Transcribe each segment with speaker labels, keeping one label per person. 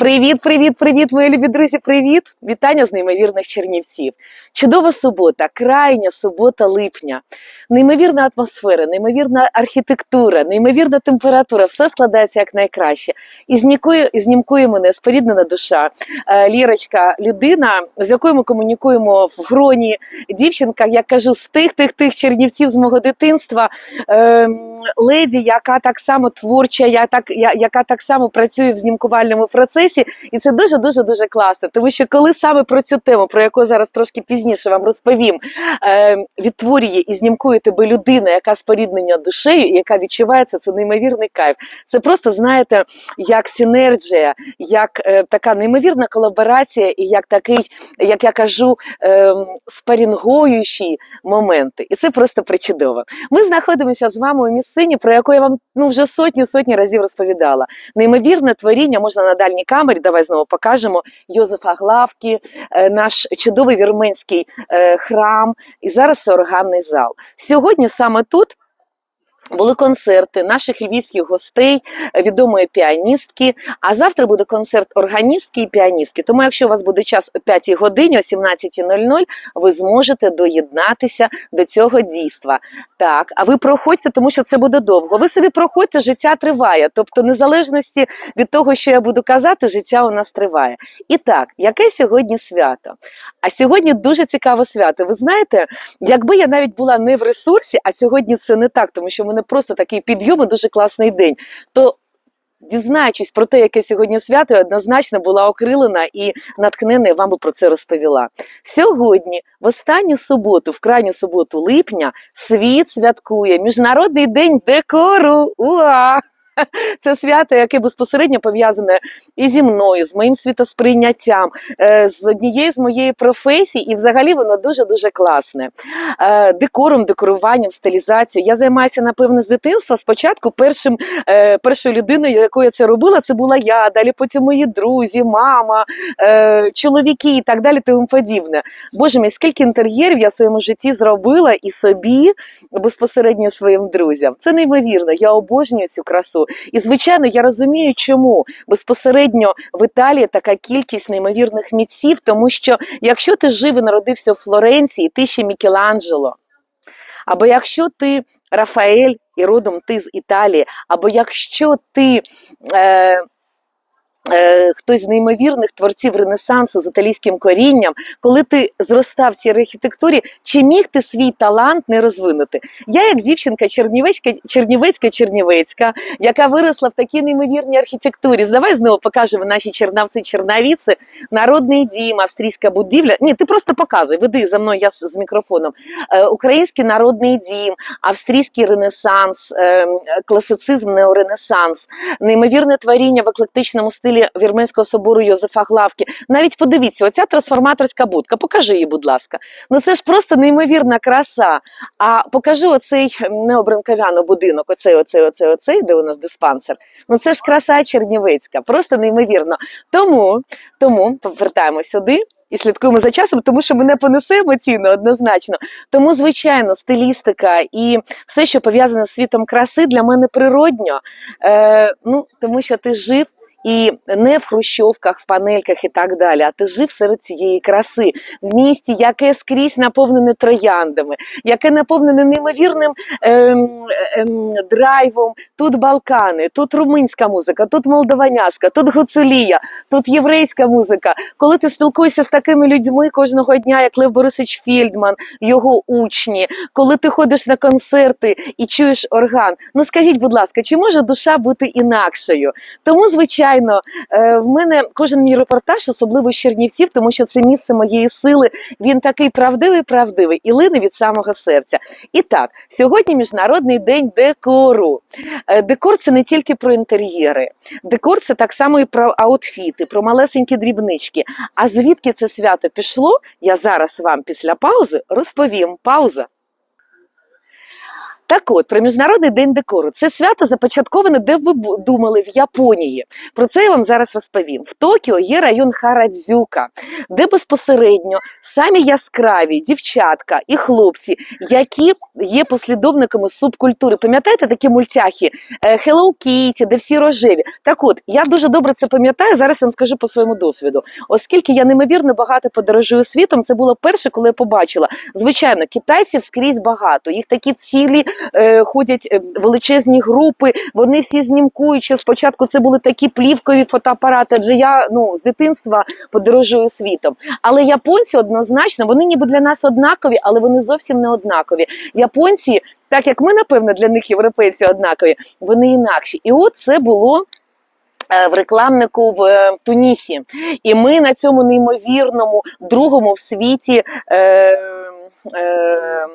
Speaker 1: Привіт, привіт, привіт, мої любі друзі! Привіт! Вітання з неймовірних Чернівців. Чудова субота, крайня субота липня. Неймовірна атмосфера, неймовірна архітектура, неймовірна температура. Все складається як найкраще. І знімкує, і знімкує мене споріднена душа. Е, Лірочка, людина, з якою ми комунікуємо в гроні. Дівчинка, я кажу, з тих тих тих чернівців з мого дитинства. Е, леді, яка так само творча, я так, я, яка так само працює в знімкувальному процесі, і це дуже дуже дуже класно. Тому що коли саме про цю тему, про яку зараз трошки пізніше вам розповім, е, відтворює і знімкує тебе людина, яка споріднення душею, і яка відчувається, це неймовірний кайф. Це просто знаєте, як синергія, як е, така неймовірна колаборація, і як такий, як я кажу, е, спарінгуючі моменти. І це просто причудово. Ми знаходимося з вами у місцині, про яку я вам ну вже сотні сотні разів розповідала. Неймовірне творіння можна на дальній камері. Давай знову покажемо Йозефа Главки, е, наш чудовий вірменський е, храм. І зараз органний зал. Сьогодні саме тут. Були концерти наших львівських гостей, е, відомої піаністки. А завтра буде концерт органістки і піаністки. Тому, якщо у вас буде час о 5 годині, о 17.00, ви зможете доєднатися до цього дійства. Так, а ви проходьте, тому що це буде довго. Ви собі проходьте, життя триває. Тобто, незалежності від того, що я буду казати, життя у нас триває. І так, яке сьогодні свято? А сьогодні дуже цікаве свято. Ви знаєте, якби я навіть була не в ресурсі, а сьогодні це не так, тому що мене просто такий підйом і дуже класний день. То Дізнаючись про те, яке сьогодні свято, я однозначно була окрилена і натхнена, я вам би про це розповіла. Сьогодні, в останню суботу, в крайню суботу липня, світ святкує Міжнародний день декору. Уа! Це свято, яке безпосередньо пов'язане і зі мною, з моїм світосприйняттям, е, з однією з моєї професій, і взагалі воно дуже дуже класне. Е, Декором, декоруванням, стилізацією. Я займаюся, напевно, з дитинства. Спочатку першим, е, першою людиною, якою я це робила, це була я. Далі потім мої друзі, мама, чоловіки і так далі, тому подібне. Боже мій, скільки інтер'єрів я в своєму житті зробила і собі безпосередньо своїм друзям. Це неймовірно. Я обожнюю цю красу. І звичайно, я розумію, чому безпосередньо в Італії така кількість неймовірних міців, тому що якщо ти жив і народився в Флоренції, ти ще Мікеланджело. Або якщо ти Рафаель і родом ти з Італії, або якщо ти е, хтось з неймовірних творців Ренесансу з італійським корінням, коли ти зростав в цій архітектурі, чи міг ти свій талант не розвинути? Я, як дівчинка чернівецька, чернівецька, чернівецька, яка виросла в такій неймовірній архітектурі. Давай знову покажемо наші чернавці чернавіці народний дім, австрійська будівля. Ні, ти просто показуй, веди за мною я з, мікрофоном. Е, український народний дім, австрійський ренесанс, е, класицизм, неоренесанс, неймовірне творіння в еклектичному стилі Вірменського собору Йозефа Главки. Навіть подивіться, оця трансформаторська будка. Покажи її, будь ласка. Ну це ж просто неймовірна краса. А покажи оцей необранковяно будинок, оцей, оцей, оцей, оцей, де у нас диспансер. Ну це ж краса чернівецька, просто неймовірно. Тому, тому повертаємо сюди. І слідкуємо за часом, тому що мене понесе емоційно однозначно. Тому, звичайно, стилістика і все, що пов'язане з світом краси, для мене природньо. Е, ну, тому що ти жив і не в хрущовках, в панельках і так далі, а ти жив серед цієї краси в місті, яке скрізь наповнене трояндами, яке наповнене неймовірним ем, ем, драйвом. Тут Балкани, тут румунська музика, тут молдаваняцька, тут гуцулія, тут єврейська музика. Коли ти спілкуєшся з такими людьми кожного дня, як Лев Борисович Фільдман, його учні, коли ти ходиш на концерти і чуєш орган, ну скажіть, будь ласка, чи може душа бути інакшою? Тому, звичайно, е, в мене кожен мій репортаж, особливо з Чернівців, тому що це місце моєї сили. Він такий правдивий, правдивий і лине від самого серця. І так, сьогодні міжнародний день декору. Е, Декор це не тільки про інтер'єри, декор це так само і про аутфіти, про малесенькі дрібнички. А звідки це свято пішло? Я зараз вам після паузи розповім. Пауза. Так от, про Міжнародний день декору. Це свято започатковане, де ви думали, в Японії. Про це я вам зараз розповім. В Токіо є район Харадзюка, де безпосередньо самі яскраві дівчатка і хлопці, які є послідовниками субкультури. Пам'ятаєте такі мультяхи е, Hello Kitty, де всі рожеві? Так от, я дуже добре це пам'ятаю. Зараз я вам скажу по своєму досвіду. Оскільки я неймовірно багато подорожую світом, це було перше, коли я побачила. Звичайно, китайців скрізь багато. Їх такі цілі е, ходять е, величезні групи. Вони всі знімкують. Спочатку це були такі плівкові фотоапарати. Адже я ну з дитинства подорожую світом. Але японці однозначно вони ніби для нас однакові, але вони зовсім не однакові. Японці, так як ми, напевно, для них європейці однакові, вони інакші. І от це було. е, В рекламнику в е, Тунісі, і ми на цьому неймовірному другому в світі е, е,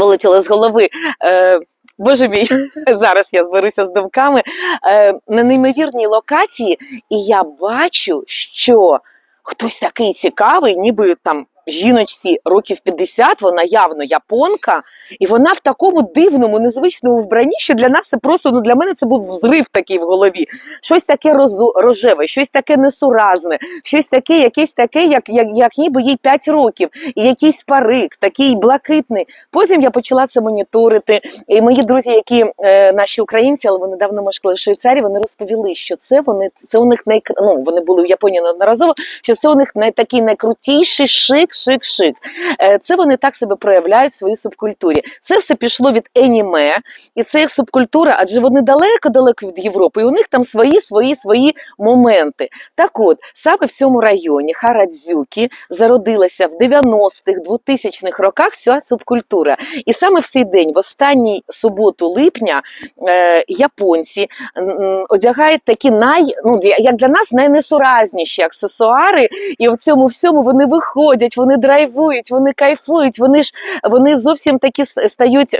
Speaker 1: вилетіло з голови. Е, Боже мій, зараз я зберуся з думками е, на неймовірній локації, і я бачу, що хтось такий цікавий, ніби там жіночці років 50, вона явно японка, і вона в такому дивному, незвичному вбранні, що для нас це просто ну для мене це був взрив такий в голові. Щось таке розу, рожеве, щось таке несуразне, щось таке, якесь таке, як, як, як ніби їй 5 років, і якийсь парик, такий блакитний. Потім я почала це моніторити. І мої друзі, які е, наші українці, але вони давно мешкали в Швейцарії, вони розповіли, що це вони це у них най, ну, вони були в Японії неодноразово, що це у них най, такий найкрутіший шик, шик, шик. Е, це вони так себе проявляють в своїй субкультурі. Це все пішло від еніме, і це їх субкультура, адже вони далеко-далеко від Європи, і у них там свої, свої, свої моменти. Так от, саме в цьому районі Харадзюкі зародилася в 90-х, 2000-х роках ця субкультура. І саме в цей день, в останній суботу липня, е, японці одягають такі най, ну, як для нас найнесуразніші аксесуари, і в цьому всьому вони виходять, вони драйвують, вони кайфують, вони ж вони зовсім такі стають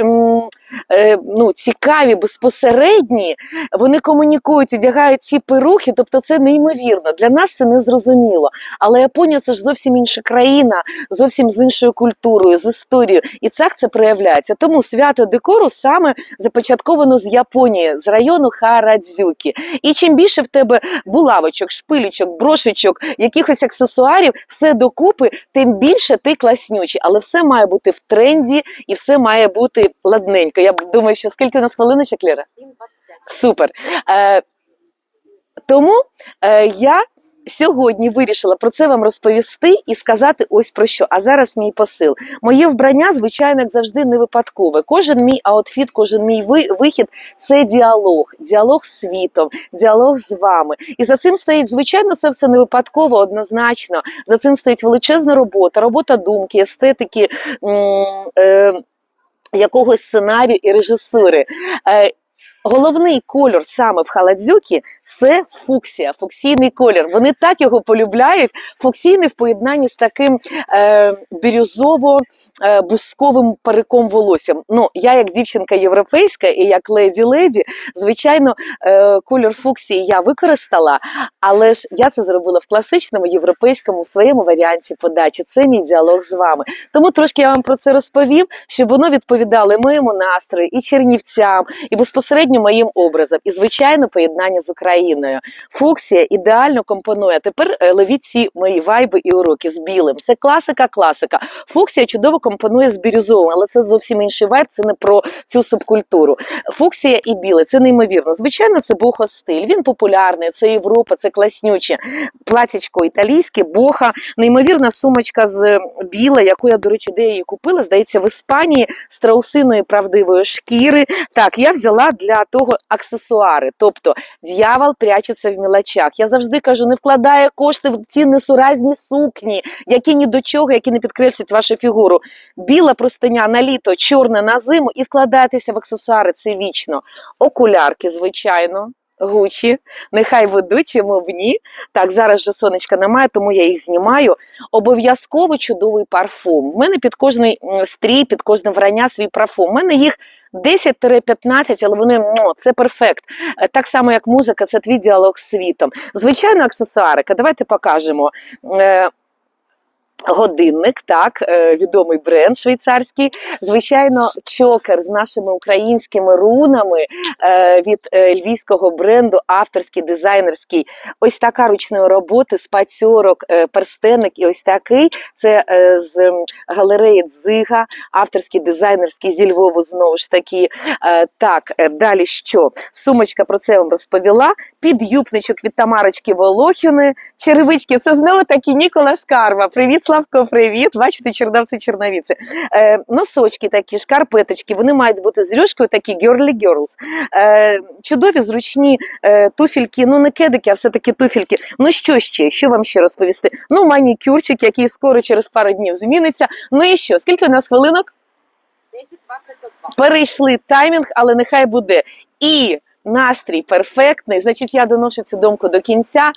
Speaker 1: е, ну, цікаві, безпосередні, вони комунікують, одягають ці перухи, тобто це неймовірно. Для нас це незрозуміло. Але Японія це ж зовсім інша країна, зовсім з іншою культурою, з історією. І так це проявляється. Тому свято декору саме започатковано з Японії, з району Харадзюкі. І чим більше в тебе булавочок, шпилічок, брошечок, якихось аксесуарів, все докупи, тим більше ти класнючий. Але все має бути в тренді і все має бути ладненько. Я думаю, що скільки у нас хвилиночок, Ліра? Супер. Е, тому е, я сьогодні вирішила про це вам розповісти і сказати ось про що. А зараз мій посил. Моє вбрання, звичайно, як завжди, не випадкове. Кожен мій аутфіт, кожен мій вихід це діалог, діалог з світом, діалог з вами. І за цим стоїть, звичайно, це все не випадково, однозначно. За цим стоїть величезна робота, робота думки, естетики. Е, Якогось сценарію і режисури. Е, Головний кольор саме в халадзюкі це фуксія, фуксійний колір. Вони так його полюбляють. Фуксійний в поєднанні з таким е, бірюзово-бусковим париком волоссям. Ну, я як дівчинка європейська і як леді-леді, звичайно, е, колір фуксії я використала, але ж я це зробила в класичному європейському своєму варіанті подачі. Це мій діалог з вами. Тому трошки я вам про це розповім, щоб воно відповідало моєму настрою і чернівцям, і безпосередньо моїм образом. І звичайно, поєднання з Україною. Фуксія ідеально компонує. Тепер е, ловіть ці мої вайби і уроки з білим. Це класика, класика. Фуксія чудово компонує з бірюзовим, але це зовсім інший вайб. Це не про цю субкультуру. Фуксія і біле це неймовірно. Звичайно, це бохо стиль. Він популярний. Це Європа, це класнюче. Платячко італійське, боха, неймовірна сумочка з біла, яку я, до речі, де її купила, здається, в Іспанії з страусиної правдивої шкіри. Так, я взяла для того аксесуари. Тобто дьявол прячеться в мілочах. Я завжди кажу, не вкладає кошти в ці несуразні сукні, які ні до чого, які не підкреслюють вашу фігуру. Біла простиня на літо, чорна на зиму і вкладайтеся в аксесуари. Це вічно. Окулярки, звичайно. Гучі, нехай ведуть, чому б ні. Так, зараз же сонечка немає, тому я їх знімаю. Обов'язково чудовий парфум. В мене під кожний стрій, під кожне врання свій парфум. У мене їх 10-15, але вони мо, це перфект. Е, Так само, як музика, це твій діалог з світом. Звичайно, аксесуарика. Давайте покажемо. Годинник, так, е, відомий бренд швейцарський. Звичайно, чокер з нашими українськими рунами е, від е, львівського бренду, авторський, дизайнерський. Ось така ручної роботи, спацьорок, перстенник і ось такий. Це з галереї Дзига, авторський, дизайнерський зі Львову знову ж таки. Так, далі що? Сумочка про це вам розповіла. Підюбничок від Тамарочки Волохіної. Черевички, це знову таки Нікола Скарва. Привіт, Славко, привіт. Бачите, чернавці, черновіці. Е, носочки такі, шкарпеточки, вони мають бути з рюшкою, такі girly girls. Е, чудові, зручні е, туфельки, ну не кедики, а все-таки туфельки. Ну що ще? Що вам ще розповісти? Ну, манікюрчик, який скоро через пару днів зміниться. Ну і що? Скільки у нас хвилинок?
Speaker 2: 10-22.
Speaker 1: перейшли таймінг, але нехай буде. І настрій перфектний. Значить, я доношу цю думку до кінця.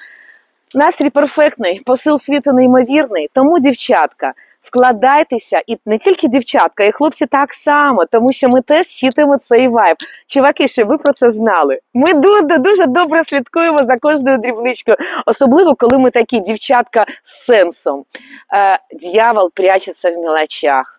Speaker 1: Настрій перфектний, посил світу неймовірний. Тому, дівчатка, вкладайтеся, і не тільки дівчатка, і хлопці так само, тому що ми теж читаємо цей вайб. Чуваки, щоб ви про це знали. Ми дуже дуже добре слідкуємо за кожною дрібничкою, особливо коли ми такі дівчатка з сенсом. Е, дьявол прячеться в мілочах.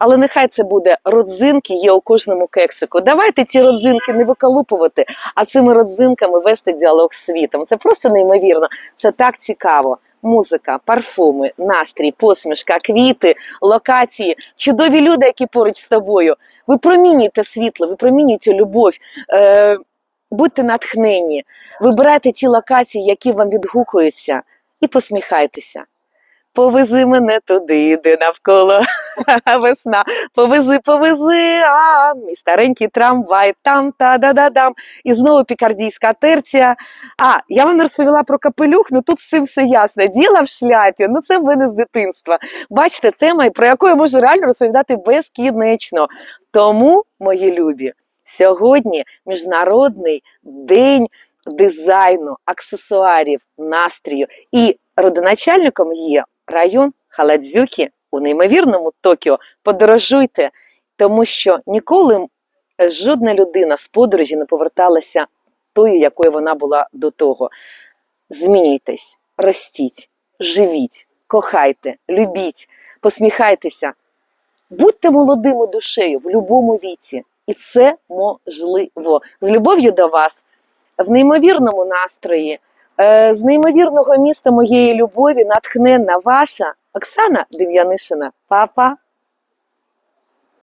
Speaker 1: Але нехай це буде родзинки, є у кожному кексику. Давайте ці родзинки не виколупувати, а цими родзинками вести діалог з світом. Це просто неймовірно. Це так цікаво. Музика, парфуми, настрій, посмішка, квіти, локації, чудові люди, які поруч з тобою. Випромінюйте світло, випромінюйте любов, е, будьте натхненні, вибирайте ті локації, які вам відгукуються, і посміхайтеся. Повези мене туди, де навколо весна. Повези, повези, а мій старенький трамвай, там та да да дам. І знову пікардійська терція. А я вам розповіла про капелюх. Ну тут з все ясно. Діла в шляпі. Ну це в мене з дитинства. Бачите, тема, про яку я можу реально розповідати безкінечно. Тому, мої любі, сьогодні міжнародний день дизайну, аксесуарів, настрію. І родоначальником є район Халадзюкі у неймовірному Токіо. Подорожуйте, тому що ніколи жодна людина з подорожі не поверталася тою, якою вона була до того. Змінюйтесь, ростіть, живіть, кохайте, любіть, посміхайтеся, будьте молодими душею в будь-якому віці. І це можливо. З любов'ю до вас, в неймовірному настрої, з неймовірного міста моєї любові, натхненна ваша Оксана Дем'янишина. Па-па!